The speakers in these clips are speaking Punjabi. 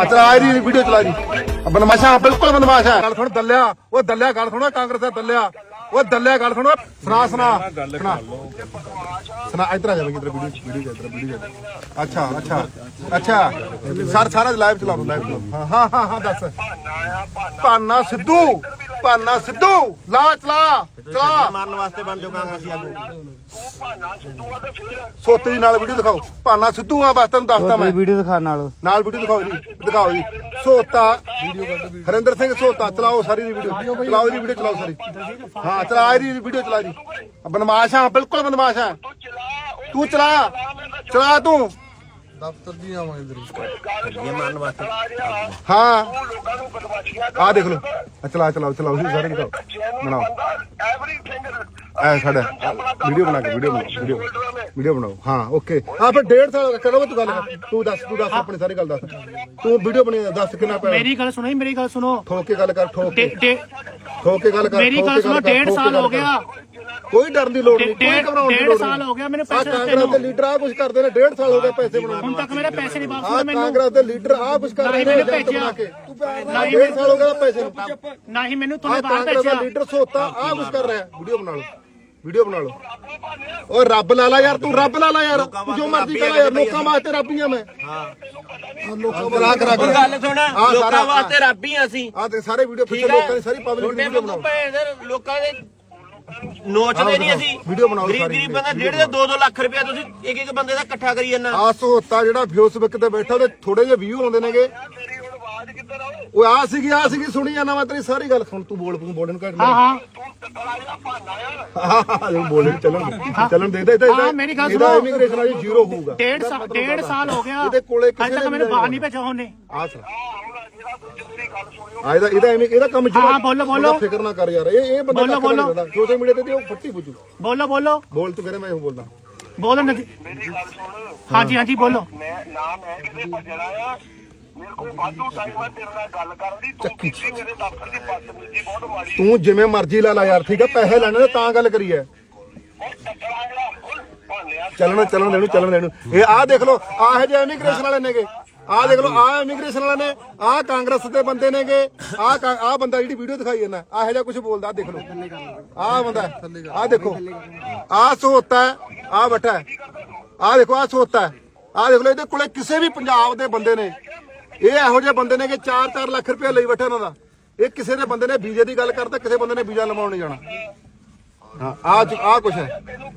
ਹਾਂ ਚਲਾ ਰਹੀ ਵੀਡੀਓ ਚਲਾ ਰਹੀ। ਬਦਮਾਸ਼ਾ, ਬਿਲਕੁਲ ਬਦਮਾਸ਼। ਹੈ ਗੱਲ ਸੁਣ, ਦੱਲਿਆ। ਉਹ ਦੱਲਿਆ, ਗੱਲ ਸੁਣੋ, ਕਾਂਗਰਸ ਦਾ ਦੱਲਿਆ। ਉਹ ਦੱਲਿਆ ਗੱਲ ਸੁਣੋ ਸੁਣਾ ਸੁਣਾ ਸੁਣਾ। ਸੁਣਾ ਇਧਰ ਆ ਜਾ ਬਈ ਇਧਰ ਵੀਡੀਓ ਵੀਡੀਓ ਇਧਰ ਵੀਡੀਓ ਅੱਛਾ ਅੱਛਾ ਅੱਛਾ। ਸਰ ਸਾਰਾ ਲਾਈਵ ਚਲਾ ਦੋ ਲਾਈਵ ਚਲਾ ਹਾਂ ਹਾਂ ਹਾਂ ਹਾਂ ਦੱਸ। ਭਾਨਾ ਸਿੱਧੂ ਭਾਨਾ ਸਿੱਧੂ ਲਾ ਚਲਾ ਚਲਾ। ਮਾਰਨ ਵਾਸਤੇ ਬਣ ਜਾਓ ਕਾਂਗਰਸੀ ਆਗੂ ਸੋਤੇ ਦੀ ਨਾਲ ਵੀਡੀਓ ਦਿਖਾਓ। ਭਾਨਾ ਸਿੱਧੂ ਆ ਬਸ ਤੈਨੂੰ ਦੱਸਦਾ ਮੈਂ। ਵੀਡੀਓ ਦਿਖਾ ਨਾਲ। ਨਾਲ ਵੀਡੀਓ ਦਿਖਾਓ ਜੀ ਦਿਖਾਓ ਜੀ। ਸੋਤਾ ਹਰਿੰਦਰ ਸਿੰਘ ਸੋਤਾ ਚਲਾਓ ਸਾਰੀ ਦੀ ਵੀਡੀਓ। ਚਲਾਓ ਜੀ ਵੀਡੀਓ ਚਲਾਓ ਸਾਰੀ। ਹਾਂ। ਚਲਾ ਇਹਦੀ ਵੀਡੀਓ ਚਲਾ ਜੀ ਬਦਮਾਸ਼ ਆ ਬਿਲਕੁਲ ਬਦਮਾਸ਼ ਆ। ਤੂੰ ਚਲਾ ਚਲਾ ਤੂੰ। ਦਫ਼ਤਰ ਦੀ ਆਵਾਂਗੇ ਇਧਰ। ਇਹ ਮਾਰਨ ਵਾਸਤੇ। ਹਾਂ। ਆ ਦੇਖ ਲਓ। ਆ ਚਲਾ ਚਲਾਓ ਚਲਾਓ ਜੀ ਸਾਰੇ ਦਿਖਾਓ ਬਣਾਓ। ਐ ਸਾਡਾ ਵੀਡੀਓ ਬਣਾ ਕੇ ਵੀਡੀਓ ਬਣਾਓ ਵੀਡੀਓ ਵੀਡੀਓ ਬਣਾਓ। ਹਾਂ ਓਕੇ ਆ ਫਿਰ 1.5 ਸਾਲ ਕਰੋ ਤੂੰ ਗੱਲ ਤੂੰ ਦੱਸ ਤੂੰ ਦੱਸ ਆਪਣੀ ਸਾਰੀ ਗੱਲ ਦੱਸ। ਤੂੰ ਵੀਡੀਓ ਬਣੀ ਆ, ਦੱਸ ਕਿੰਨਾ ਪੈਣਾ ਮੇਰੀ ਗੱਲ ਸੁਣੋ ਜੀ, ਮੇਰੀ ਗੱਲ ਸੁਣੋ। ਠੋਕ ਕੇ ਗੱਲ ਕਰ ਠੋਕ ਕੇ। ਡੇ- ਡੇ- ਠੋਕ ਕੇ ਗੱਲ ਕਰ ਮੇਰੀ ਗੱਲ ਸੁਣੋ ਸਾਲ ਹੋ। ਗਿਆ। ਕੋਈ ਡਰਨ ਦੀ ਲੋੜ ਨਹੀਂ ਕੋਈ ਘਬਰਾਉਣ ਦੀ ਲੋੜ ਸਾਲ ਨਹੀਂ ਹੋ ਗਿਆ ਮੈਨੂੰ ਪੈਸੇ ਦਿੱਤੇ ਕਾਂਗਰਸ ਦੇ ਲੀਡਰ ਆ ਕੁਝ ਕਰਦੇ ਨੇ ਡੇਢ ਸਾਲ ਹੋ ਗਿਆ ਪੈਸੇ ਬਣਾਉਣ ਹੁਣ ਤੱਕ ਮੇਰੇ ਪੈਸੇ ਨਹੀਂ ਵਾਪਸ ਹੋਏ ਮੈਨੂੰ। ਕਾਂਗਰਸ ਦੇ ਲੀਡਰ ਆ ਕੁਝ ਕਰ ਰਹੇ ਨਹੀਂ ਨੇ ਏਜੰਟ। ਬਣਾ ਕੇ। ਸਾਲ ਹੋ ਗਿਆ ਪੈਸੇ ਨੂੰ। ਹੀ ਮੈਨੂੰ ਤੁਹਾਨੂੰ ਬਾਹਰ ਭੇਜਿਆ। ਲੀਡਰ ਸੋਤਾ ਆ ਕੁਝ ਕਰ ਰਿਹਾ। ਵੀਡੀਓ ਬਣਾ ਲਓ। ਵੀਡੀਓ ਬਣਾ ਲਓ। ਓਏ ਰੱਬ ਲਾ ਲਾ ਯਾਰ ਤੂੰ ਰੱਬ ਲਾ ਲਾ ਯਾਰ। ਤੂੰ ਜੋ ਮਰਜ਼ੀ ਕਰ ਯਾਰ ਲੋਕਾਂ ਵਾਸਤੇ ਰੱਬੀਆਂ ਮੈਂ। ਹਾਂ। ਲੋਕਾਂ ਕਰਾ ਕਰਾ ਕਰਾ ਗੱਲ ਸੁਣ ਲੋਕਾਂ ਵਾਸਤੇ ਰੱਬ ਹੀ ਅਸੀਂ। ਆ ਤੇ ਸਾਰੇ ਵੀਡੀਓ ਪਿੱਛੇ ਲੋਕਾਂ ਦੀ ਸਾਰੀ ਪਬਲਿਕ ਵੀਡੀਓ ਬਣਾਓ। ਲੋਕਾਂ ਦੇ ਨੋਚਦੇ ਨਹੀਂ ਅਸੀਂ। ਵੀਡੀਓ ਬਣਾਓ ਗਰੀਬ ਗਰੀਬ ਬੰਦਾ ਡੇਢ ਦੇ 2-2 ਲੱਖ ਰੁਪਇਆ ਤੁਸੀਂ ਇੱਕ ਇੱਕ ਬੰਦੇ ਦਾ ਇਕੱਠਾ ਕਰੀ ਜਾਂਦਾ। ਆ ਸੋਤਾ ਜਿਹੜਾ ਫੇਸਬੁੱਕ ਤੇ ਬੈਠਾ ਉਹਦੇ ਥੋੜੇ ਜਿਹੇ ਵਿਊ ਆਉਂਦੇ ਨੇਗੇ। ਉਹ। ਆ ਸੀਗੀ ਆ ਸੀਗੀ ਸੁਣੀ ਜਾਣਾ ਮੈਂ ਤੇਰੀ ਸਾਰੀ ਗੱਲ। ਸੁਣ ਤੂੰ ਬੋਲ ਤੂੰ ਬੋਲਣ ਘੱਟ ਹਾਂ ਹਾਂ। ਹਾਂ ਹਾਂ ਬੋਲਣ ਚੱਲਣ। ਚੱਲਣ ਦੇ ਦੇ ਦੇ ਹਾਂ, ਮੇਰੀ ਗੱਲ ਇਹਦਾ ਸੁਣੋ। ਇਮੀਗ੍ਰੇਸ਼ਨ ਵਾਲੀ ਜ਼ੀਰੋ ਹੋਊਗਾ। ਡੇਢ ਸਾਲ ਡੇਢ ਸਾਲ ਹੋ ਗਿਆ। ਇਹਦੇ ਕੋਲੇ ਕਿਸੇ ਅਜੇ ਤੱਕ ਨੇ ਮੈਨੂੰ ਬਾਹਰ ਨਹੀਂ ਭੇਜਿਆ ਉਹਨੇ। ਆ ਸਰ ਆ ਇਹਦਾ ਇਹਦਾ ਐਵੇਂ ਇਹਦਾ ਕੰਮ ਜ਼ੀਰੋ ਹਾਂ, ਬੋਲੋ, ਬੋਲੋ। ਉਹਦਾ ਫਿਕਰ ਨਾ ਕਰ ਯਾਰ। ਇਹ ਇਹ ਬੰਦਾ ਬੋਲੋ, ਬੋਲੋ। ਸੋਸ਼ਲ ਮੀਡੀਆ ਤੇ ਉਹ ਫੱਟੀ ਪੁੱਜੂ। ਬੋਲੋ ਬੋਲੋ। ਬੋਲ ਤੂੰ ਕਰੇ ਮੈਂ ਉਹ ਬੋਲਦਾ। ਬੋਲੋ ਨਦੀ ਹਾਂਜੀ ਹਾਂਜੀ ਬੋਲੋ। ਮੈਂ ਨਾ ਮੈਂ ਕਿਤੇ ਭੱਜਣਾ ਆ। ਮੇਰੇ ਕੋਲ ਵਾਧੂ ਟਾਈਮ ਆ ਤੇਰੇ ਨਾਲ ਗੱਲ ਕਰਨ ਦੀ ਤੂੰ ਕੀਤੀ ਮੇਰੇ ਦਫ਼ਤਰ ਦੀ ਬਦਤਮੀਜ਼ੀ ਬਹੁਤ ਮਾੜੀ ਤੂੰ ਜਿਵੇਂ ਮਰਜ਼ੀ ਲਾ ਲਾ ਯਾਰ ਠੀਕ ਹੈ ਪੈਸੇ ਲੈਣੇ ਨੇ ਤਾਂ ਗੱਲ ਟੱਕਰਾ ਜਿਹੜਾ ਭਾਲਿਆ ਚੱਲਣ ਚੱਲਣ ਦੇਣੂ ਚੱਲਣ ਦੇਣੂ। ਇਹ ਆਹ ਦੇਖ ਲਓ ਆਹ ਜਿਹੇ ਇਮੀਗ੍ਰੇਸ਼ਨ ਵਾਲੇ ਨੇਗੇ। ਆਹ ਦੇਖ ਲਓ ਆਹ ਇਮੀਗ੍ਰੇਸ਼ਨ ਵਾਲੇ ਨੇ ਆਹ ਕਾਂਗਰਸ ਦੇ ਬੰਦੇ ਨੇਗੇ ਆਹ ਆਹ ਬੰਦਾ ਜਿਹੜੀ ਵੀਡੀਓ ਦਿਖਾਈ ਜਾਂਦਾ ਆਹ ਜਿਹਾ ਕੁਝ ਬੋਲਦਾ ਆਹ ਦੇਖ ਲਓ। ਆਹ ਬੰਦਾ ਆਹ ਦੇਖੋ ਆਹ ਸੋਤਾ ਆਹ ਬੈਠਾ ਹੈ। ਆਹ ਦੇਖੋ ਆਹ ਸੋਤਾ ਹੈ। ਆਹ ਦੇਖ ਲਓ ਇਹਦੇ ਕੋਲੇ ਕਿਸੇ ਵੀ ਪੰਜਾਬ ਦੇ ਬੰਦੇ ਨੇ ਇਹ ਇਹੋ ਜਿਹੇ ਬੰਦੇ ਨੇ ਕਿ 4-4 ਲੱਖ ਰੁਪਏ ਲਈ ਬੈਠਾ ਇਹਨਾਂ ਦਾ। ਇਹ ਕਿਸੇ ਦੇ ਬੰਦੇ ਨੇ ਵੀਜ਼ੇ ਦੀ ਗੱਲ ਕਰਦਾ ਕਿਸੇ ਬੰਦੇ ਨੇ ਵੀਜ਼ਾ ਲਵਾਉਣ ਨਹੀਂ ਜਾਣਾ। ਹਾਂ, ਆਹ ਆਹ ਕੁਛ ਹੈ। ਤੈਨੂੰ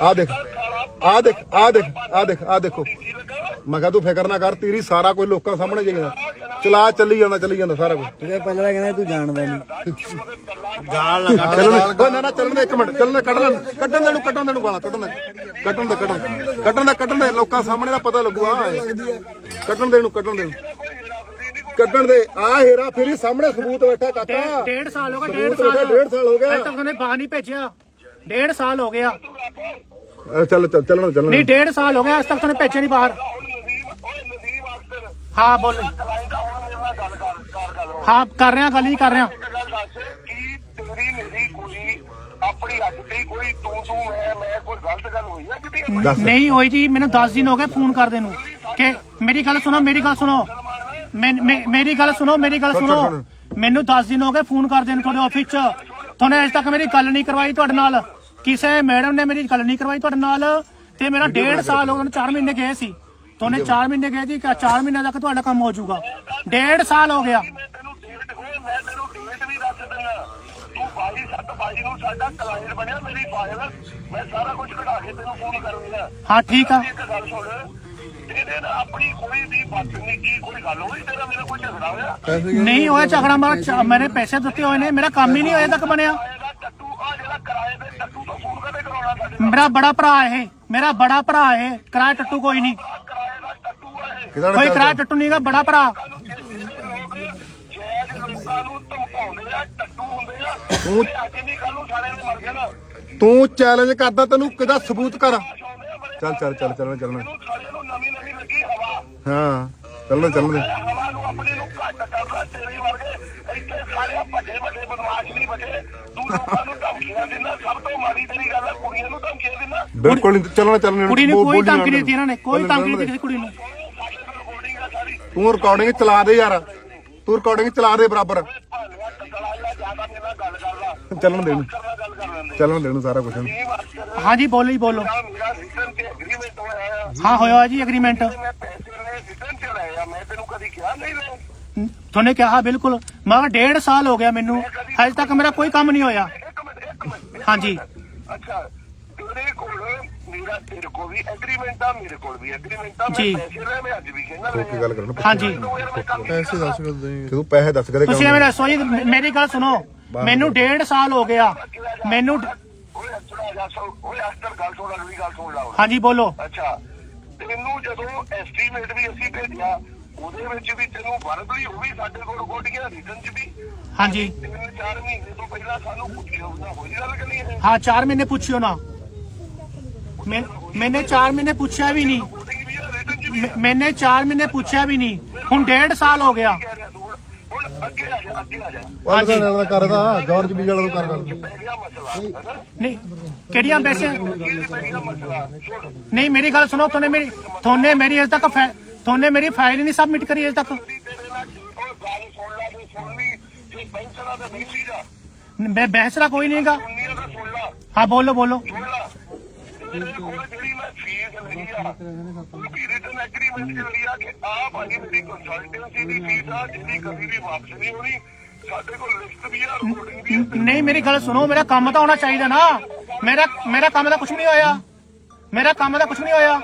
ਆ ਦੇਖ ਆ ਦੇਖ ਆ ਦੇਖ ਆ ਦੇਖ ਆ ਦੇਖੋ। ਮੈਂ ਕਿਹਾ ਤੂੰ ਫਿਕਰ ਨਾ ਕਰ, ਤੇਰੀ ਸਾਰਾ ਕੁਝ ਲੋਕਾਂ ਸਾਹਮਣੇ ਜਾਈਦਾ ਚਲਾ ਚੱਲੀ ਜਾਂਦਾ ਚੱਲੀ ਜਾਂਦਾ ਸਾਰਾ ਕੁਝ ਤੇ ਪਹਿਲਾਂ ਕਹਿੰਦਾ ਤੂੰ ਜਾਣਦਾ ਨਹੀਂ ਗਾਲ ਨਾ ਕੱਢ। ਚੱਲਣ ਓਏ ਨਾ ਨਾ ਚੱਲਣ ਦੇ ਇੱਕ ਮਿੰਟ ਚੱਲਣ ਦੇ ਕੱਢਣ ਦੇ ਕੱਢਣ ਦੇ ਨੂੰ ਕੱਢਣ ਦੇ ਨੂੰ ਗਾਲਾਂ ਕੱਢਣ ਦੇ ਕੱਢਣ ਦੇ ਕੱਢਣ ਦੇ, ਕੱਢਣ ਦੇ ਕੱਢਣ ਦੇ ਲੋਕਾਂ ਸਾਹਮਣੇ ਦਾ ਪਤਾ ਲੱਗੂਗਾ ਕੱਢਣ ਦੇ ਨੂੰ ਕੱਢਣ ਦੇ ਨੂੰ। ਕੱਢਣ ਦੇ ਆ ਹੀਰਾ ਫੇਰੀ ਸਾਹਮਣੇ ਸਬੂਤ ਬੈਠਾ ਕਾਕਾ। ਡੇਢ- ਸਾਲ ਹੋ ਗਿਆ ਡੇਢ ਸਬੂਤ ਬੈਠਾ, ਸਾਲ ਡੇਢ ਸਾਲ ਹੋ ਗਿਆ। ਅਜੇ ਤੱਕ ਉਹਨੇ ਬਾਹਰ ਨਹੀਂ ਭੇਜਿਆ। ਡੇਢ ਸਾਲ ਹੋ ਗਿਆ। ਅ, ਚੱਲ ਚੱਲ ਚੱਲਣ ਚੱਲਣ ਨਹੀਂ ਡੇਢ ਸਾਲ ਹੋ ਗਿਆ ਅਜੇ ਤੱਕ ਉਹਨੇ ਭੇਜਿਆ ਨਹੀਂ ਬਾਹਰ। ਹਾਂ ਬੋਲ ਕਲਾਇੰਟ ਆਉਣ ਮੇਰੇ ਨਾਲ ਗੱਲ ਕਰ ਕਰ ਗੱਲ ਹੁਣ ਹਾਂ ਕਰ ਰਿਹਾ ਗੱਲ ਨਹੀਂ ਕਰ ਰਿਹਾ। ਇੱਕ ਗੱਲ ਦੱਸ ਕੀ ਤੇਰੀ ਮੇਰੀ ਕੋਈ ਆਪਣੀ ਅੱਜ ਦੀ ਕੋਈ ਤੂੰ ਤੂੰ ਮੈਂ ਮੈਂ ਕੋਈ ਗਲਤ ਗੱਲ ਹੋਈ ਆ ਕਿਤੇ? ਦੱਸ। ਨਹੀਂ ਹੋਈ ਜੀ ਮੈਨੂੰ 10 ਦਿਨ ਹੋ ਗਏ ਫੋਨ ਕਰਦੇ ਨੂੰ। ਕਿ ਮੇਰੀ ਗੱਲ ਸੁਣੋ ਮੇਰੀ ਗੱਲ ਸੁਣੋ। ਮੈਂ- ਮੈਂ- ਮੇਰੀ ਗੱਲ ਸੁਣੋ ਮੇਰੀ ਗੱਲ ਸੁਣੋ ਮੈਨੂੰ 10 ਦਿਨ ਹੋ ਗਏ ਫੋਨ ਕਰਦੇ ਨੂੰ ਤੁਹਾਡੇ ਆਫਿਸ 'ਚ। ਤੁਹਾਨੇ ਅਜੇ ਤੱਕ ਮੇਰੀ ਗੱਲ ਨਹੀਂ ਕਰਵਾਈ ਤੁਹਾਡੇ ਨਾਲ। ਕਿਸੇ ਮੈਡਮ ਨੇ ਮੇਰੀ ਗੱਲ ਨਹੀਂ ਕਰਵਾਈ ਤੁਹਾਡੇ ਨਾਲ। ਤੇ ਮੇਰਾ ਡੇਢ ਸਾਲ ਹੋ ਗਏ 4 ਮਹੀਨੇ ਗਏ ਸੀ। ਤੁਹਾਨੇ 4 ਮਹੀਨੇ ਗਏ ਜੀ 4 ਮਹੀਨੇ ਤੱਕ ਤੁਹਾਡਾ ਕੰਮ ਹੋ ਜਾਊਗਾ। ਡੇਢ ਸਾਲ ਹੋ ਗਿਆ ਮੈਂ ਤੈਨੂੰ ਡੇਟ ਹੋਏ ਮੈਂ ਤੈਨੂੰ ਡੇਟ ਵੀ ਦੱਸ ਦਿੰਦਾ ਤੂੰ 22 7 22 ਨੂੰ ਸਾਡਾ ਕਲਾਇੰਟ ਬਣਿਆ ਮੇਰੀ ਫਾਈਲ ਮੈਂ ਸਾਰਾ ਕੁਝ ਕਢਾ ਕੇ ਤੈਨੂੰ ਫੋਨ ਕਰੂੰਗਾ ਹਾਂ ਠੀਕ ਆ। ਇੱਕ ਗੱਲ ਸੁਣ ਤੇਰੇ ਨਾਲ ਆਪਣੀ ਕੋਈ ਵੀ ਬਦਤਮੀਜ਼ੀ ਕੋਈ ਗੱਲ ਹੋਈ ਤੇਰਾ ਮੇਰਾ ਕੋਈ ਝਗੜਾ ਹੋਇਆ? ਨਹੀਂ ਹੋਇਆ ਝਗੜਾ ਮਾਰਾ ਮੈਨੇ ਪੈਸੇ ਦਿੱਤੇ ਹੋਏ ਨੇ ਮੇਰਾ ਕੰਮ ਹੀ ਨਹੀਂ ਹੋਇਆ ਤੱਕ ਬਣਿਆ। ਇਹਦਾ ਟੱਟੂ ਆ ਜਿਹੜਾ ਕਿਰਾਏ ਤੇ ਟੱਟੂ ਤੋਂ ਫੋਨ ਕਦੇ ਕਰਾਉਣਾ ਸਾਡੇ ਨਾਲ? ਮੇਰਾ ਬੜਾ ਭਰਾ ਇਹ ਮੇਰਾ ਬੜਾ ਭਰਾ ਇਹ ਕਿਰਾਇਆ ਟੱਟੂ ਕੋਈ ਨਹੀਂ। ਕਿਰਾਏ ਦਾ ਟੱਟੂ ਆ ਇਹ। ਕਿਹਦਾ ਕੋਈ ਕਿਰਾਇਆ ਟੱਟੂ ਨਹੀਂਗਾ ਬੜਾ ਭਰਾ। ਤੂੰ- ਅੱਜ ਕੱਲ ਨੂੰ ਮਰ ਤੂੰ ਚੈਲੰਜ ਕਰਦਾ ਤੈਨੂੰ ਕਿਹਦਾ ਸਬੂਤ ਕਰ? ਬੜੇ ਚੱਲ ਚੱਲ ਚੱਲ ਚੱਲਣਾ ਚੱਲਣਾ। ਨੂੰ ਸਾਰੇ ਨੂੰ ਨਵੀਂ ਨਵੀਂ ਲੱਗੀ ਹਵਾ ਹਾਂ ਚੱਲਣਾ ਚੱਲਣਾ। ਹਵਾ ਨੂੰ ਆਪਣੇ ਨੂੰ ਘੱਟ ਕਰਦਾ ਤੇਰੇ ਵਰਗੇ ਇੱਥੇ ਸਾਰੇ ਵੱਡੇ ਵੱਡੇ ਬਦਮਾਸ਼ ਨਹੀਂ ਬਚੇ ਤੂੰ ਲੋਕਾਂ ਨੂੰ ਧਮਕੀਆਂ ਦਿੰਦਾ ਸਭ ਤੋਂ ਮਾੜੀ ਤੇਰੀ ਗੱਲ ਹੈ ਕੁੜੀਆਂ ਨੂੰ ਧਮਕੀਆਂ ਦਿੰਦਾ ਬਿਲਕੁਲ ਨਹੀਂ ਚੱਲਣਾ ਚੱਲਣਾ ਕੁੜੀ ਨੂੰ ਕੋਈ ਧਮਕੀ ਨਹੀਂ ਦਿੱਤੀ ਇਹਨਾਂ ਨੇ ਕੋਈ ਧਮਕੀ ਨਹੀਂ। ਦਿੱਤੀ ਕੁੜੀ ਨੂੰ। ਤੂੰ ਰਿਕਾਰਡਿੰਗ ਚਲਾ ਦੇ ਯਾਰ। ਤੂੰ ਰਿਕਾਰਡਿੰਗ ਚਲਾ ਦੇ ਬਰਾਬਰ ਭਾਲਿਆ ਟਕਲਾ ਜਾਂ ਜ਼ਿਆਦਾ ਮੇਰੇ ਨਾਲ ਗੱਲ ਕਰਦਾ ਚੱਲਣ ਦੇ ਨੂੰ ਕਰਨਾ ਗੱਲ ਕਰ ਲੈਂਦੇ ਚੱਲਣ ਦੇ ਨੂੰ ਸਾਰਾ ਕੁਝ ਹਾਂਜੀ ਬੋਲੋ ਜੀ ਬੋਲੋ। ਮੇਰਾ ਰਿਟਰਨ ਤੇ ਐਗਰੀਮੈਂਟ ਹੋਇਆ ਆ ਹਾਂ ਹੋਇਆ ਜੀ ਐਗਰੀਮੈਂਟ ਮੈਂ ਪੈਸੇ ਨੇ ਰਿਟਰਨ ਤੇ ਲਏ ਆ ਮੈਂ ਤੈਨੂੰ ਕਦੀ ਕਿਹਾ ਨਹੀਂ ਲੈ ਤੁਹਾਨੂੰ ਕਿਹਾ ਬਿਲਕੁਲ। ਮੈਂ ਡੇਢ ਸਾਲ ਹੋ ਗਿਆ ਮੈਨੂੰ। ਹਜੇ ਤੱਕ ਮੇਰਾ ਕੋਈ ਕੰਮ ਨਹੀਂ ਹੋਇਆ। ਇੱਕ ਮਿੰਟ ਇੱਕ ਮਿੰਟ ਹਾਂਜੀ। ਅੱਛਾ ਤੇਰੇ ਕੋਲ ਮੇਰਾ ਤੇਰੇ ਕੋਲ ਵੀ ਐਗਰੀਮੈਂਟ ਆ ਮੇਰੇ ਕੋਲ ਵੀ ਐਗਰੀਮੈਂਟ ਆ। ਮੈਂ। ਪੈਸੇ ਲੈ ਮੈਂ ਅੱਜ ਵੀ ਕਹਿੰਦਾ ਗੱਲ ਹਾਂਜੀ। ਪੈਸੇ ਦੱਸ ਕੇ ਦੇ ਤੂੰ ਪੈਸੇ ਦੱਸ ਕਦੇ ਤੁਸੀਂ ਦੱਸੋ ਜੀ ਮੇਰੀ ਗੱਲ ਸੁਣੋ। ਮੈਨੂੰ ਡੇਢ ਸਾਲ ਹੋ ਗਿਆ। ਮੈਨੂੰ ਓਏ ਅੱਛਾ ਜਾ ਸੋ ਓਏ ਅਸਤਰ ਗੱਲ ਸੁਣ ਅਗਲੀ ਗੱਲ ਸੁਣ ਲਾ। ਹੁਣ। ਹਾਂਜੀ ਬੋਲੋ। ਅੱਛਾ ਤੈਨੂੰ ਜਦੋਂ ਐਸਟੀਮੇਟ ਵੀ ਅਸੀਂ ਭੇਜਿਆ ਉਹਦੇ ਵਿੱਚ ਵੀ ਤੈਨੂੰ ਵਰਬਲੀ ਉਹ ਵੀ ਸਾਡੇ ਕੋਲ ਕੋਟੀਆਂ ਰਿਟਰਨ ਚ ਵੀ। ਹਾਂਜੀ। ਤਿੰਨ ਚਾਰ ਮਹੀਨੇ ਤੋਂ ਪਹਿਲਾਂ ਸਾਨੂੰ ਪੁੱਛਿਆ ਹੁੰਦਾ ਹੋਈ ਗੱਲ ਕਰੀ ਹੈ ਹਾਂ 4 ਮਹੀਨੇ ਪੁੱਛਿਓ ਨਾ। ਮੈਂ ਮੈਨੇ 4 ਮਹੀਨੇ ਪੁੱਛਿਆ ਵੀ ਨਹੀਂ। ਕੋਟਿੰਗ ਵੀ ਆ ਰਿਟਰਨ ਚ ਵੀ ਮੈਂ- ਮੈਨੇ 4 ਮਹੀਨੇ ਪੁੱਛਿਆ ਵੀ ਨਹੀਂ। ਹੁਣ ਡੇਢ ਸਾਲ ਹੋ ਗਿਆ। ਕਹਿ ਰਿਹਾ ਤੂੰ? ਹੁਣ- ਹੁਣ ਅੱਗੇ ਆ ਜਾ ਅੱਗੇ ਆ ਜਾ ਨਾਲ ਕਰਦਾ ਜੌਰਜ ਬੀਜ ਵਾਲਾ ਨੂੰ ਕਰ ਮਸਲਾ ਨਹੀਂ ਕਿਹੜੀਆਂ ਇਹ ਮਸਲਾ ਸੁਣ ਨਹੀਂ ਮੇਰੀ ਗੱਲ ਸੁਣੋ ਤੁਹਾਨੇ ਮੇਰੀ ਤੁਹਾਨੇ ਮੇਰੀ ਅਜੇ ਤੱਕ ਫੈ- ਤੁਹਾਨੇ ਮੇਰੀ ਫਾਈਲ ਹੀ ਨਹੀਂ ਸਬਮਿਟ ਕਰੀ ਅਜੇ ਤੱਕ। ਤੇਰੇ ਨਾਲ ਉਹ ਗੱਲ ਸੁਣ ਲਾ ਜੇ ਸੁਣ ਲਈ ਜੇ ਪੈਂਸ਼ਨਾਂ ਦਾ ਨਹੀਂ ਸੀਗਾ ਮੈਂ ਬਹਿਸ ਦਾ ਕੋਈ ਨਹੀਂਗਾ ਦੁਨੀਆ ਦਾ ਸੁਣ ਲਾ ਹਾਂ ਬੋਲੋ ਬੋਲੋ। ਸੁਣ ਲਾ ਤੇਰੇ ਕੋਲ ਜਿਹੜੀ ਮੈਂ ਫੀਸ ਲਈ ਆ ਉਹ ਵੀ ਰਿਟਨ ਐਗਰੀਮੈਂਟ ਚ ਲਈ ਆ ਕਿ ਆ ਭਾਜੀ ਮੇਰੀ ਕੰਸਲਟੈਂਸੀ ਦੀ ਫੀਸ ਆ ਜਿਹਦੀ ਕਦੀ ਵੀ ਵਾਪਸ ਨਹੀਂ ਹੋਣੀ। ਸਾਡੇ ਕੋਲ ਲਿਸਟ ਵੀ ਆ ਰਿਕਾਰਡਿੰਗ ਵੀ ਆ ਨਹੀਂ ਮੇਰੀ ਗੱਲ ਸੁਣੋ ਮੇਰਾ ਕੰਮ ਤਾਂ ਹੋਣਾ ਚਾਹੀਦਾ ਨਾ। ਮੇਰਾ ਮੇਰਾ ਕੰਮ ਦਾ ਕੁਝ ਨਹੀਂ ਹੋਇਆ। ਮੇਰਾ ਕੰਮ ਦਾ ਕੁਝ ਨਹੀਂ ਹੋਇਆ।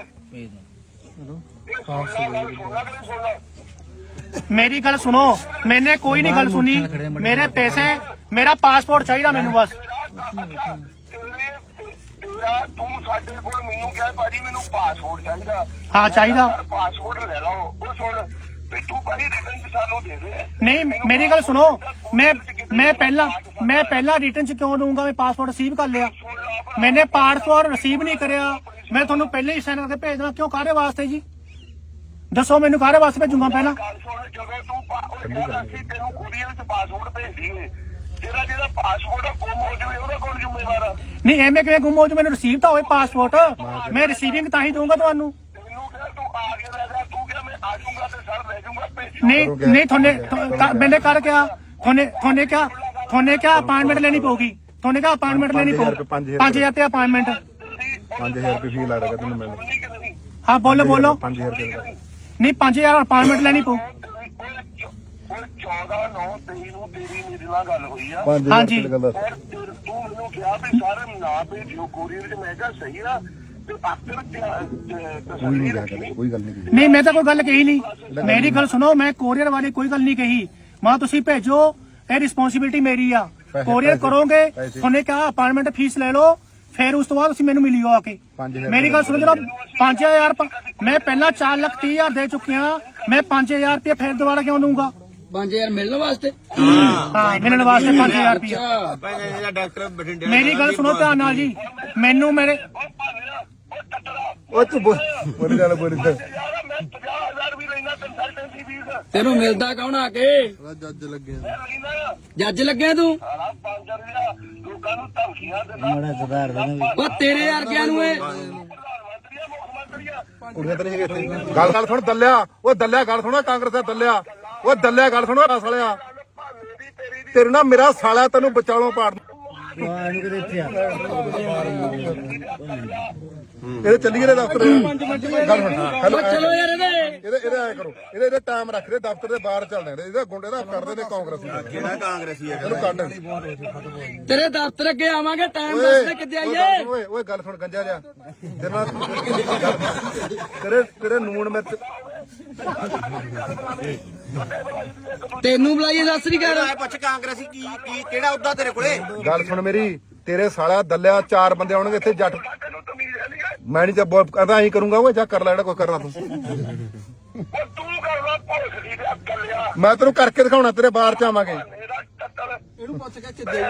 ਮੇਰੀ ਗੱਲ ਸੁਣੋ ਮੈਨੇ ਕੋਈ ਨਹੀਂ ਗੱਲ ਸੁਣੀ। ਮੇਰੇ ਪੈਸੇ ਮੇਰਾ ਪਾਸਪੋਰਟ ਚਾਹੀਦਾ ਮੈਨੂੰ ਬਸ। ਤੇਰਾ ਤੂੰ ਸਾਡੇ ਕੋਲ ਮੈਨੂੰ ਕਿਹਾ ਭਾਜੀ ਮੈਨੂੰ ਪਾਸਪੋਰਟ ਚਾਹੀਦਾ। ਹਾਂ ਚਾਹੀਦਾ। ਪਾਸਪੋਰਟ ਲੈ ਲਓ ਉਹ। ਸੁਣ ਵੀ ਤੂੰ ਭਾਜੀ ਰਿਟਰਨ ਚ ਸਾਨੂੰ ਦੇ ਦੇ। ਨਹੀਂ ਮੇਰੀ ਗੱਲ ਸੁਣੋ। ਮੈਂ ਮੈਂ ਪਹਿਲਾਂ ਮੈਂ ਪਹਿਲਾਂ ਰਿਟਰਨ ਚ ਕਿਉਂ ਦਊਂਗਾ ਮੈਂ ਪਾਸਪੋਰਟ ਰਿਸੀਵ ਕਰ ਲਿਆ? ਮੈਨੇ ਪਾਸਪੋਰਟ ਰਿਸੀਵ ਨਹੀਂ ਕਰਿਆ। ਮੈਂ ਤੁਹਾਨੂੰ ਪਹਿਲੇ ਹੀ ਸਾਈਨ ਕਰਕੇ ਭੇਜ ਦੇਣਾ ਕਿਉਂ ਕਾਹਦੇ ਵਾਸਤੇ ਜੀ? ਦੱਸੋ ਮੈਨੂੰ ਕਾਹਦੇ ਵਾਸਤੇ ਭੇਜੂਗਾ ਪਹਿਲਾਂ? ਜਦੋਂ ਤੂੰ ਪਾ- ਉਹ ਕਹਿੰਦਾ ਅਸੀਂ ਤੈਨੂੰ ਕੁਰੀਅਰ ਚ ਪਾਸਪੋਰਟ ਭੇਜ ਜਿਹੜਾ ਜਿਹੜਾ ਪਾਸਪੋਰਟ ਆ ਗੁੰਮ ਹੋ ਜਾਵੇ ਉਹਦਾ ਕੌਣ ਜ਼ਿੰਮੇਵਾਰ ਆ? ਨਹੀਂ ਐਵੇਂ ਕਿਵੇਂ ਗੁੰਮ ਹੋ ਜੂ? ਮੈਨੂੰ ਰਿਸੀਵ ਤਾਂ ਹੋਏ ਪਾਸਪੋਰਟ ਮੈਂ ਰਿਸੀਵਿੰਗ ਤਾਂ ਹੀ ਦਊਂਗਾ ਤੁਹਾਨੂੰ। ਤੈਨੂੰ ਕਿਹਾ ਤੂੰ ਆ ਕੇ ਲੈ ਜਾ ਤੂੰ ਕਿਹਾ ਮੈਂ ਆ ਜਾਊਂਗਾ ਤੇ ਸਰ ਲੈ ਜਾਊਂਗਾ ਭੇਜ ਨਹੀਂ ਨਹੀਂ ਤੁਹਾਨੇ ਤੁਹਾ- ਮੈਨੇ ਕਰ ਕਿਹਾ। ਤੁਹਾਨੇ ਤੁਹਾਨੇ ਕਿਹਾ ਤੁਹਾਨੇ ਕਿਹਾ ਅਪਾਇੰਟਮੈਂਟ ਲੈਣੀ ਪਊਗੀ। ਤੁਹਾਨੇ ਕਿਹਾ ਅਪਾਇੰਟਮੈਂਟ ਲੈਣੀ ਪਊ 5000 ਤੇ ਅਪਾਇੰਟਮੈਂਟ 5000 ਰੁਪਏ ਫੀ ਲੱਗਦਾ ਤੈਨੂੰ ਮੈਨੂੰ ਨਹੀਂ ਕਿ ਨਹੀਂ। ਹਾਂ ਬੋਲੋ ਬੋਲੋ। 5000 ਰੁਪਏ। ਨਹੀਂ 5000 ਅਪਾਇੰਟਮੈਂਟ ਲੈਣੀ ਪਊ। 14 9 23 ਨੂੰ ਤੇਰੀ ਮੇਰੇ ਨਾਲ ਗੱਲ ਹੋਈ ਆ। 5000 ਹਾਂਜੀ। ਰੁਪਏ ਦਾ ਔਰ ਤੇਰ- ਤੂੰ ਮੈਨੂੰ ਕਿਹਾ ਵੀ ਸਰ ਨਾ ਭੇਜਿਓ ਕੋਰੀਅਰ ਚ ਮੈਂ ਕਿਹਾ ਸਹੀ ਆ। ਤੇ ਆਖਰ ਕੋਈ ਤਸੱਲੀ ਨਹੀਂ ਰੱਖੀ। ਗਿਆ ਕੋਈ ਗੱਲ ਨਹੀਂ। ਕੀਤੀ ਨਹੀਂ ਮੈਂ ਤਾਂ ਕੋਈ ਗੱਲ ਕਹੀ ਨਹੀਂ। ਮੇਰੀ ਗੱਲ ਸੁਣੋ ਮੈਂ ਕੋਰੀਅਰ ਵਾਲੀ ਕੋਈ ਗੱਲ ਨਹੀਂ ਕਹੀ। ਮਾਂ ਤੁਸੀਂ ਭੇਜੋ ਇਹ ਰਿਸਪੌਂਸਿਬਿਲਟੀ ਮੇਰੀ ਆ। ਪੈਸੇ- ਕੋਰੀਅਰ ਪੈਸੇ- ਕਰੋਗੇ ਪੈਸੇ। ਤੁਹਾਨੇ ਕਿਹਾ ਅਪਾਇੰਟਮੈਂਟ ਫੀਸ ਲੈ ਲਓ। ਫਿਰ ਉਸ ਤੋਂ ਬਾਅਦ ਤੁਸੀਂ ਮੈਨੂੰ ਮਿਲਿਓ ਆ ਕੇ। ਪੰਜ ਹਜ਼ਾਰ ਮੇਰੀ ਗੱਲ ਸੁਣੋ ਜਰਾ 5000 ਪ- ਮੈਂ ਪਹਿਲਾਂ 4 ਲੱਖ 30 ਹਜ਼ਾਰ ਦੇ ਚੁੱਕਿਆ ਮੈਂ 5000 ਰੁਪਏ ਫਿਰ ਦੁਬਾਰਾ ਕਿਉਂ ਦਊਂਗਾ? 5000 ਮਿਲਣ ਵਾਸਤੇ? ਹਾਂ। ਮਿਲਣ ਵਾਸਤੇ 5000 ਰੁਪਏ ਡਾਕਟਰ ਬਠਿੰਡੇ ਮੇਰੀ ਗੱਲ ਸੁਣੋ ਧਿਆਨ ਨਾਲ ਜੀ। ਮੈਨੂੰ ਮੇਰੇ ਉਹ ਤੂੰ ਬੋਲ ਬੋਲੀ ਗੱਲ ਬੋਲੀ ਗੱਲ। ਯਾਰ ਮੈਂ 50000 ਵੀ ਲੈਣਾ ਕੰਸਲਟੈਂਸੀ ਫੀਸ ਤੈਨੂੰ ਮਿਲਦਾ ਕੌਣ ਆ ਕੇ? ਜੱਜ ਲੱਗੇ ਮੈਂ ਲੈਣਾ ਜੱਜ ਲੱਗਿਆ ਤੂੰ? ਸਾਰਾ 5000 ਲੋਕਾਂ ਨੂੰ ਧਮਕੀਆਂ ਦਿੰਦਾ ਬੜਾ ਸੁਧਾਰ ਉਹ ਤੇਰੇ ਵਰਗਿਆਂ ਨੂੰ ਇਹ ਕੁੜੀਆਂ ਤਾਂ ਨਹੀਂ ਹੈਗੇ ਗੱਲ ਗੱਲ ਸੁਣ ਦੱਲਿਆ। ਉਹ ਦੱਲਿਆ ਗੱਲ ਸੁਣੋ ਕਾਂਗਰਸ ਦਾ ਦੱਲਿਆ। ਉਹ ਦੱਲਿਆ ਗੱਲ ਸੁਣੋ ਰਸ ਵਾਲਿਆ ਤੇਰੀ ਨਾਲ ਮੇਰਾ ਸਾਲਾ ਤੈਨੂੰ ਵਿਚਾਲੋਂ ਪਾੜ ਇਹਨੂੰ ਕਿਤੇ ਇੱਥੇ ਆ ਇਹਦੇ ਚੱਲੀਏ ਦੇ ਦਫ਼ਤਰ। ਗੱਲ ਸੁਣ। ਹੈਲੋ ਚਲੋ ਯਾਰ ਇਹਦੇ। ਇਹਦੇ ਇਹਦੇ ਆਇਆ ਕਰੋ। ਇਹਦੇ ਇਹਦੇ ਟਾਈਮ ਰੱਖ। ਦੇ ਦਫ਼ਤਰ ਦੇ ਬਾਹਰ ਚੱਲਦੇ ਨੇ ਇਹਦਾ ਗੁੰਡੇ ਦਾ ਕਰਦੇ ਨੇ ਕਾਂਗਰਸੀ ਕਿਹੜਾ ਕਾਂਗਰਸੀ ਹੈ ਇਹਨੂੰ ਕੱਢ। ਤੇਰੇ ਦਫ਼ਤਰ ਅੱਗੇ ਆਵਾਂਗੇ ਟਾਈਮ ਦੱਸ ਦੇ ਕਿੱਦੇ ਆਈਏ ਸੁਣ ਓਏ ਓਏ ਗੱਲ ਸੁਣ ਗੰਜਾ ਜਾ ਤੇਰੇ ਨਾਲ ਤੇਰੇ ਤੇਰੇ ਨੂਣ ਮਿਰਚ ਤੈਨੂੰ ਬੁਲਾਈਏ ਦੱਸ ਨਹੀਂ ਕਰ ਇਹ ਪੁੱਛ ਕਾਂਗਰਸੀ ਕੀ ਕੀ ਕਿਹੜਾ ਉਹਦਾ ਤੇਰੇ ਕੋਲੇ? ਗੱਲ ਸੁਣ ਮੇਰੀ ਤੇਰੇ ਸਾਲਾ ਦੱਲਿਆ ਚਾਰ ਬੰਦੇ ਆਉਣਗੇ ਇੱਥੇ ਜੱਟ। ਨਹੀਂ ਮੈਂ ਨਹੀਂ ਚੱਬ ਕਹਿੰਦਾ ਐਂ ਕਰੂੰਗਾ ਓਏ ਜਾ ਕਰ ਲੈ ਜਿਹੜਾ ਕੋਈ ਕਰਨਾ ਤੂੰ। ਤੂੰ ਤੇ ਮੈਂ ਤੈਨੂੰ ਕਰਕੇ ਦਿਖਾਉਣਾ ਤੇਰੇ ਬਾਹਰ ਚ ਆਵਾਂਗੇ। ਇਹਨੂੰ ਪੁੱਛ ਕੇ ਕਿੱਦੇ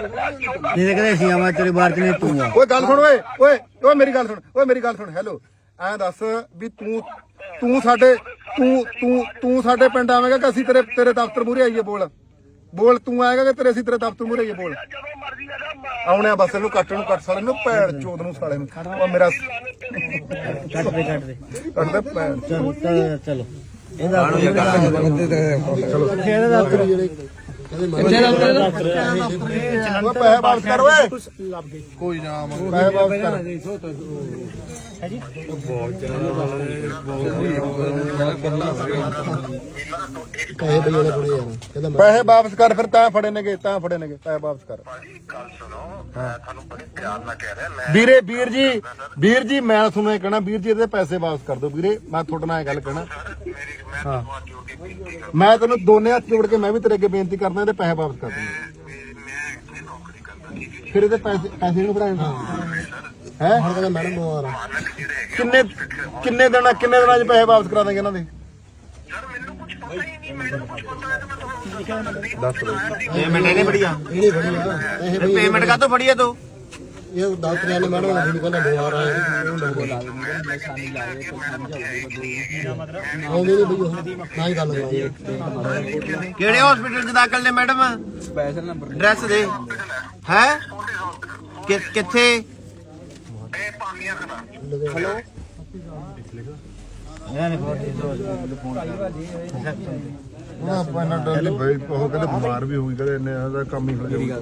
ਜਿਹਦੇ ਕਦੇ ਸੀ ਆਵਾਂ ਤੇਰੇ ਬਾਹਰ ਚ ਨਹੀਂ ਤੂੰ ਓਏ ਗੱਲ ਸੁਣ ਓਏ ਓਏ ਓਏ ਮੇਰੀ ਗੱਲ ਸੁਣ ਓਏ ਮੇਰੀ ਗੱਲ ਸੁਣ ਹੈਲੋ। ਐਂ ਦੱਸ ਵੀ ਤੂੰ ਤੂੰ ਸਾਡੇ ਤੂੰ ਤੂੰ ਤੂੰ ਸਾਡੇ ਪਿੰਡ ਆਵੇਂਗਾ ਕਿ ਅਸੀਂ ਤੇਰੇ ਤੇਰੇ ਦਫ਼ਤਰ ਮੂਹਰੇ ਆਈਏ ਬੋਲ। ਬੋਲ ਤੂੰ ਆਏਗਾ ਕਿ ਤੇਰੇ ਅਸੀਂ ਤੇਰੇ ਦਫ਼ਤਰ ਮੂਹਰੇ ਆਈਏ ਬੋਲ। ਜਦੋਂ ਮਰਜ਼ੀ ਆ ਜਾ ਮੈਂ ਆਉਣੇ ਆ ਬਸ ਇਹਨੂੰ ਕੱਟ ਨੂੰ ਕੱਟ ਸਾਲੇ ਨੂੰ ਭੈਣ ਚੋਦ ਨੂੰ ਸਾਲੇ ਨੂੰ। ਉਹ ਮੇਰਾ ਕੱਟ ਦੇ ਕੱਟ ਦੇ। ਕੱਟ ਦੇ ਭੈਣ ਚਲੋ ਚਲੋ ਚਲੋ ਓਏ ਪੈਸੇ ਵਾਪਸ ਕਰ ਓਏ। ਕੋਈ ਨਾ ਆਵਾਂਗੇ ਪੈਸੇ ਵਾਪਸ ਕਰ। ਪੈਸੇ ਵਾਪਸ ਕਰ, ਫਿਰ ਤਾਂ ਫੜੇ ਨੇਗੇ, ਤਾਂ ਫੜੇ ਨੇਗੇ, ਪੈਸੇ ਵਾਪਸ ਕਰ। ਭਾਜੀ ਗੱਲ ਸੁਣੋ ਮੈਂ ਤੁਹਾਨੂੰ ਬੜੇ ਪਿਆਰ ਨਾਲ ਕਹਿ ਰਿਹਾ ਮੈਂ ਵੀਰੇ, ਵੀਰ ਜੀ ਵੀਰ ਜੀ, ਮੈਂ ਤੁਹਾਨੂੰ ਇਹ ਕਹਿਣਾ, ਵੀਰ ਜੀ, ਇਹਦੇ ਪੈਸੇ ਵਾਪਸ ਕਰ ਦਿਓ, ਵੀਰੇ, ਮੈਂ ਤੁਹਾਡੇ ਨਾਲ ਇਹ ਗੱਲ ਕਹਿਣਾ। ਮੇਰੀ ਮੈਂ ਤੁਹਾਨੂੰ ਡਿਊਟੀ ਬੇਨਤੀ ਮੈਂ ਤੈਨੂੰ ਦੋਨੇ ਹੱਥ ਜੋੜ ਕੇ ਮੈਂ ਵੀ ਤੇਰੇ ਅੱਗੇ ਬੇਨਤੀ ਕਰਦਾ ਇਹਦੇ ਪੈਸੇ ਵਾਪਸ ਕਰ ਦੇ ਮੈਂ ਇੱਥੇ ਨੌਕਰੀ ਕਰਦਾ ਠੀਕ ਹੈ ਫਿਰ ਇਹਦੇ ਪੈਸੇ ਪੈਸੇ ਇਹਨੂੰ ਫੜਾਏ? ਹੈ। ਹੁਣ ਕਹਿੰਦਾ ਮੈਡਮ ਮਾਲਕ ਜਿਹੜੇ ਹੈਗੇ ਕਿੰਨੇ ਕਿੰਨੇ ਦਿਨ ਕਿੰਨੇ ਦਿਨਾਂ 'ਚ ਪੈਸੇ ਵਾਪਸ ਕਰਾ ਦਾਂਗੇ ਇਹਨਾਂ ਦੇ? ਸਰ ਮੈਨੂੰ ਕੁਝ ਪਤਾ ਹੀ ਨਹੀਂ ਮੈਨੂੰ ਕੁਝ ਪਤਾ ਹੈ ਤੇ ਮੈਂ ਤੁਹਾਨੂੰ ਪੇਮੈਂਟ ਇਹਨੇ ਫੜੀ ਆ? ਇਹਨੇ ਫੜੀਆ ਇਹ ਪੇਮੈਂਟ ਕਾਤੋਂ ਫੜੀ ਆ ਤੂੰ? ਇਹ ਦਸ ਰਿਆ ਨੇ ਮੈਡਮ ਨੇ ਕਹਿੰਦਾ ਦੁਆਰ ਆਏ ਆਉਂਦੇ ਨਹੀਂ ਬਈ ਉਹ ਨਾ ਹੀ ਗੱਲ ਕਰਾਂਗੇ ਕਿਹੜੇ ਹਸਪੀਟਲ 'ਚ ਦਾਖਲ ਨੇ ਮੈਡਮ? ਸਪੈਸ਼ਲ ਨੰਬਰ ਐਡਰੈਸ ਦੇ। ਹੈ? ਕਿੱਥੇ? ਇਹ ਪਾਣੀਆਂ ਕਰਾਂ ਉਹ ਆਪਾਂ ਇਹਨਾਂ ਡਰ ਲਈ ਬਈ ਉਹ ਕਹਿੰਦੇ ਬਿਮਾਰ ਵੀ ਹੋਈ ਕਹਿੰਦੇ ਇੰਨੇ ਦਾ ਕੰਮ ਹੀ ਹੋ ਗਿਆ।